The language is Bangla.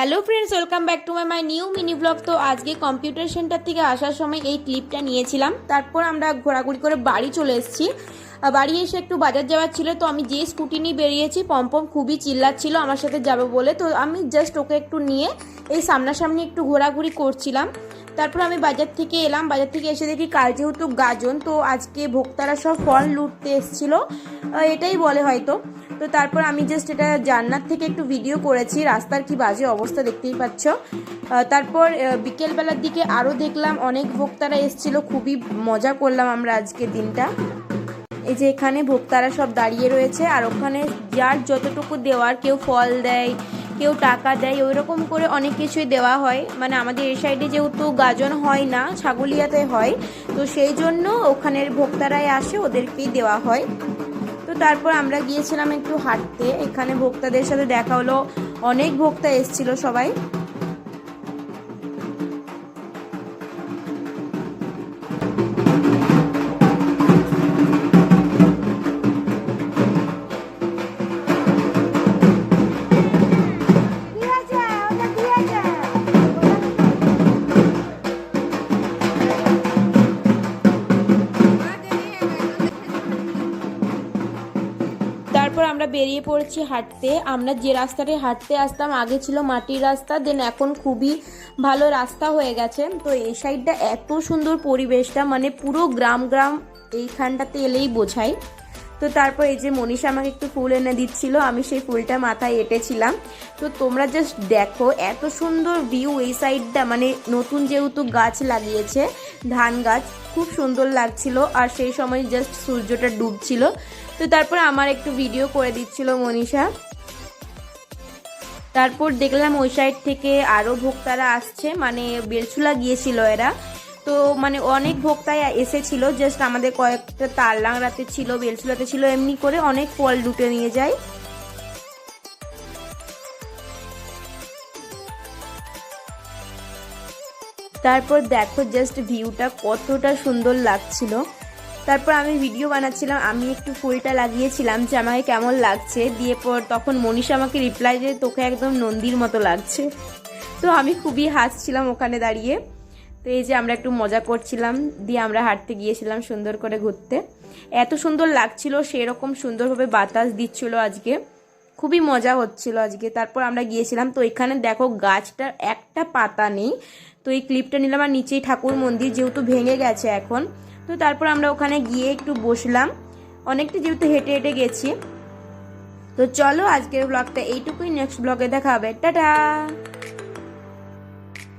Hello friends, welcome back to my my new mini vlog. তো আজকে কম্পিউটার সেন্টার থেকে আসার সময় এই ক্লিপটা নিয়েছিলাম। তারপর আমরা ঘোরাঘুরি করে বাড়ি চলে এসেছি। বাড়ি এসে একটু বাজার যাওয়ার ছিল, তো আমি যে স্কুটি নিয়ে বেরিয়েছি, পম্পম খুবই চিল্লাচ্ছিল আমার সাথে যাবে বলে। তো আমি জাস্ট ওকে একটু নিয়ে এই সামনাসামনি একটু ঘোরাঘুরি করছিলাম। তারপর আমি বাজার থেকে এলাম, বাজার থেকে এসে দেখি কাল যেহেতু গাজন। তো আজকে ভোক্তারা সব ফল লুটতে এসেছিল। এটাই বলে হয়তো। তো তারপর আমি জাস্ট এটা জান্নার থেকে একটু ভিডিও করেছি। রাস্তার কি বাজে অবস্থা দেখতেই পাচ্ছ। তারপর বিকেলবেলার দিকে আরও দেখলাম অনেক ভোক্তারা এসেছিল। খুবই মজা করলাম আমরা আজকের দিনটা। এই যে এখানে ভোক্তারা সব দাঁড়িয়ে রয়েছে। আর ওখানে যার যতটুকু দেওয়ার, কেউ ফল দেয় কেউ টাকা দেয় ওই রকম করে অনেক কিছুই দেওয়া হয়। মানে আমাদের এই সাইডে যেহেতু গাজন হয় না, ছাগলিয়াতে হয়, তো সেই জন্য ওখানের ভোক্তারাই আসে, ওদেরকেই দেওয়া হয়। তো তারপর আমরা গিয়েছিলাম একটু হাঁটতে, এখানে ভোক্তাদের সাথে দেখা হলো, অনেক ভোক্তা এসছিল সবাই। তারপর আমরা বেরিয়ে পড়েছি হাঁটতে। আমরা যে রাস্তাটায় হাঁটতে আসতাম আগে ছিল মাটির রাস্তা দেন এখন খুবই ভালো রাস্তা হয়ে গেছে। তো এই সাইডটা এত সুন্দর পরিবেশটা মানে পুরো গ্রাম গ্রাম এইখানটাতে এলেই বোঝায়। তো তারপর এই যে মনীষা আমাকে একটু ফুল এনে দিচ্ছিল, আমি সেই ফুলটা মাথায় এঁটেছিলাম। তো তোমরা জাস্ট দেখো, এত সুন্দর ভিউ এই সাইডটা মানে নতুন যেহেতু গাছ লাগিয়েছে, ধান গাছ, খুব সুন্দর লাগছিল। আর সেই সময় জাস্ট সূর্যটা ডুবছিল। তো তারপর আমার একটু ভিডিও করে দিচ্ছিল মনীষা। তারপর দেখলাম ওই সাইড থেকে আরও ভোক্তারা আসছে মানে বেলছুলা গিয়েছিল এরা। তো মানে অনেক ভোক্তাই এসেছিল জাস্ট আমাদের কয়েকটা তারলাংরাতে ছিল বেলছুলাতে ছিল, এমনি করে অনেক ফল লুটে নিয়ে যায়। তারপর দেখো জাস্ট ভিউটা কতটা সুন্দর লাগছিল। তারপর আমি ভিডিও বানাচ্ছিলাম, আমি একটু ফুলটা লাগিয়েছিলাম যে আমাকে কেমন লাগছে। দিয়ে পর তখন মনীষা আমাকে রিপ্লাই দিয়ে, তোকে একদম নন্দীর মতো লাগছে। তো আমি খুবই হাসছিলাম ওখানে দাঁড়িয়ে। তো এই যে আমরা একটু মজা করছিলাম, দিয়ে আমরা হাঁটতে গিয়েছিলাম সুন্দর করে ঘুরতে। এত সুন্দর লাগছিল, সেরকম সুন্দরভাবে বাতাস দিচ্ছিল আজকে। খুবই মজা হচ্ছিল আজকে। তারপর আমরা গিয়েছিলাম, তো এখানে দেখো গাছটার একটা পাতা নেই। তো এই ক্লিপটা নিলাম আর নিচেই ঠাকুর মন্দির যেহেতু ভেঙে গেছে এখন। তো তারপর আমরা ওখানে গিয়ে একটু বসলাম। অনেকটা যেহেতু হেঁটে হেঁটে গেছি। তো চলো আজকের ব্লগটা এইটুকুই। নেক্সট ব্লগে দেখা হবে। টাটা!